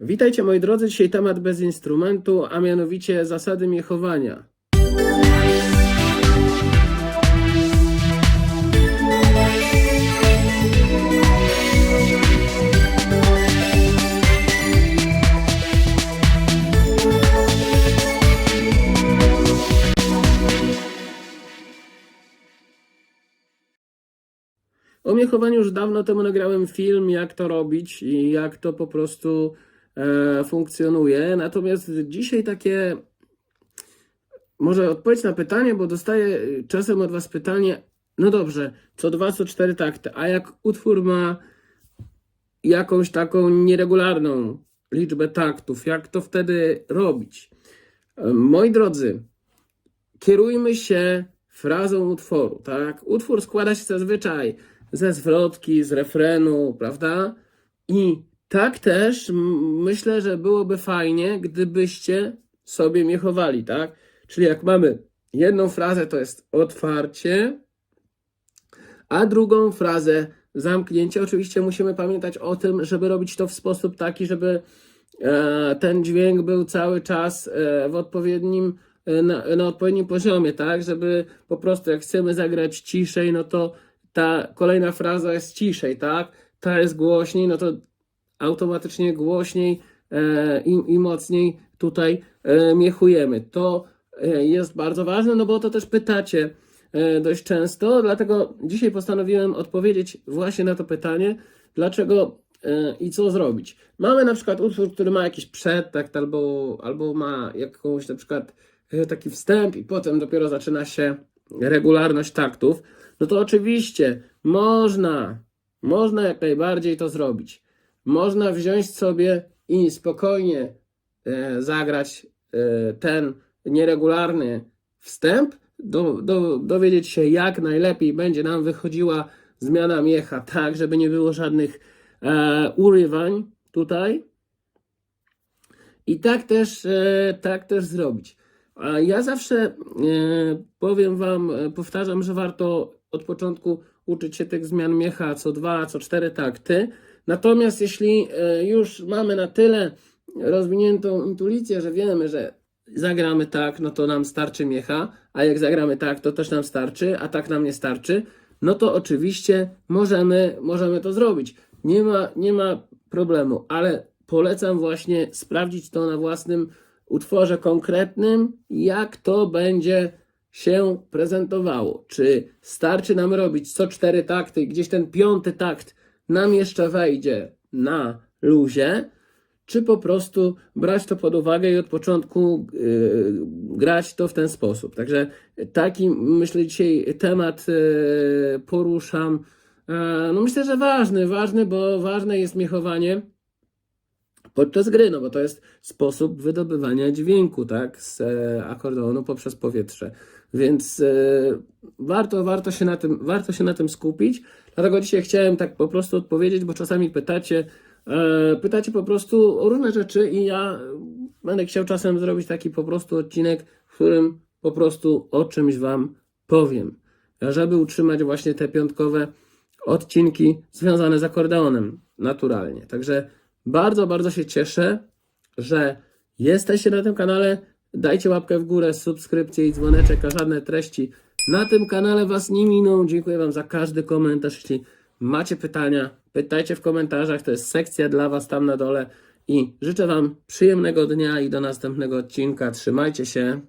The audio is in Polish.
Witajcie moi drodzy, dzisiaj temat bez instrumentu, a mianowicie zasady miechowania. O miechowaniu już dawno temu nagrałem film, jak to robić i jak to po prostu funkcjonuje. Natomiast dzisiaj takie, może odpowiedź na pytanie, bo dostaję czasem od Was pytanie, no dobrze, co dwa, co cztery takty, a jak utwór ma jakąś taką nieregularną liczbę taktów, jak to wtedy robić? E, Moi drodzy, kierujmy się frazą utworu, tak? Utwór składa się zazwyczaj ze zwrotki, z refrenu, prawda? I tak też myślę, że byłoby fajnie, gdybyście sobie miechowali, tak? Czyli jak mamy jedną frazę, to jest otwarcie, a drugą frazę zamknięcie. Oczywiście musimy pamiętać o tym, żeby robić to w sposób taki, żeby e, ten dźwięk był cały czas e, w odpowiednim, e, na, na odpowiednim poziomie, tak? Żeby po prostu jak chcemy zagrać ciszej, no to ta kolejna fraza jest ciszej, tak? Ta jest głośniej, no to automatycznie głośniej e, i, i mocniej tutaj e, miechujemy. To e, jest bardzo ważne, no bo to też pytacie dość często, dlatego dzisiaj postanowiłem odpowiedzieć właśnie na to pytanie, dlaczego i co zrobić. Mamy na przykład utwór, który ma jakiś przedtakt albo, albo ma jakąś na przykład taki wstęp i potem dopiero zaczyna się regularność taktów, no to oczywiście można, można jak najbardziej to zrobić. Można wziąć sobie i spokojnie e, zagrać e, ten nieregularny wstęp, do, do, dowiedzieć się, jak najlepiej będzie nam wychodziła zmiana miecha, tak, żeby nie było żadnych e, urywań tutaj. I tak też, e, tak też zrobić. A ja zawsze e, powiem Wam, e, powtarzam, że warto od początku uczyć się tych zmian miecha co dwa, co cztery takty. Natomiast jeśli e, już mamy na tyle rozwiniętą intuicję, że wiemy, że zagramy tak, no to nam starczy miecha, a jak zagramy tak, to też nam starczy, a tak nam nie starczy, no to oczywiście możemy, możemy to zrobić. Nie ma, nie ma problemu, ale polecam właśnie sprawdzić to na własnym utworze konkretnym, jak to będzie się prezentowało. Czy starczy nam robić co cztery takty, gdzieś ten piąty takt nam jeszcze wejdzie na luzie, czy po prostu brać to pod uwagę i od początku yy, grać to w ten sposób. Także taki, myślę, dzisiaj temat yy, poruszam. E, no myślę, że ważny, ważny, bo ważne jest miechowanie podczas gry, no bo to jest sposób wydobywania dźwięku, tak, z e, akordeonu poprzez powietrze. Więc e, warto, warto, się na tym, warto się na tym skupić. Dlatego dzisiaj chciałem tak po prostu odpowiedzieć, bo czasami pytacie, e, pytacie po prostu o różne rzeczy i ja będę chciał czasem zrobić taki po prostu odcinek, w którym po prostu o czymś Wam powiem, żeby utrzymać właśnie te piątkowe odcinki związane z akordeonem naturalnie. Także bardzo, bardzo się cieszę, że jesteście na tym kanale. Dajcie łapkę w górę, subskrypcję i dzwoneczek, a żadne treści na tym kanale Was nie miną. Dziękuję Wam za każdy komentarz. Jeśli macie pytania, pytajcie w komentarzach. To jest sekcja dla Was tam na dole. I życzę Wam przyjemnego dnia i do następnego odcinka. Trzymajcie się.